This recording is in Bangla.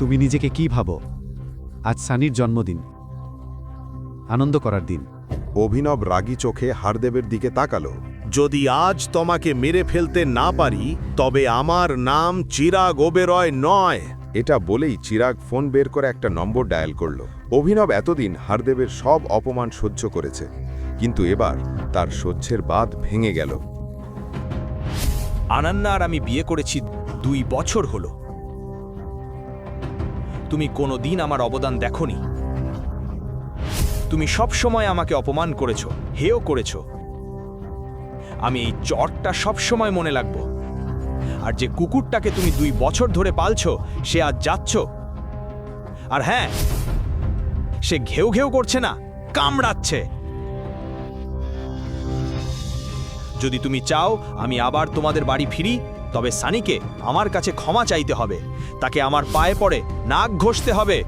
তুমি নিজেকে কি ভাবো? আজ সানির জন্মদিন। আনন্দ করার দিন। অভিনব রাগী চোখে হারদেবের দিকে তাকালো। যদি আজ তোমাকে মেরে ফেলতে না পারি তবে আমার নাম চিরাগ ওবেরয় নয়। এটা বলেই চিরাগ ফোন বের করে একটা নম্বর ডায়াল করল। অভিনব এতদিন হারদেবের সব অপমান সহ্য করেছে। কিন্তু এবার তার সহ্যের বাঁধ ভেঙে গেল। আনান্না আর আমি বিয়ে করেছি দুই বছর হলো। তুমি কোনো দিন আমার অবদান দেখনি। তুমি সব সময় আমাকে অপমান করেছ হেও করেছ। আমি এই চটটা সব সময় মনে রাখব আর যে কুকুরটাকে তুমি দুই বছর ধরে পালছো, সে আজ যাচ্ছ। আর হ্যাঁ সে ঘেউ ঘেউ করছে না, কামড়াচ্ছে। যদি তুমি চাও, আমি আবার তোমাদের বাড়ি ফিরি তবে সানিকে আমার কাছে ক্ষমা চাইতে হবে। তাকে আমার পায়ে পড়ে নাক ঘষতে হবে।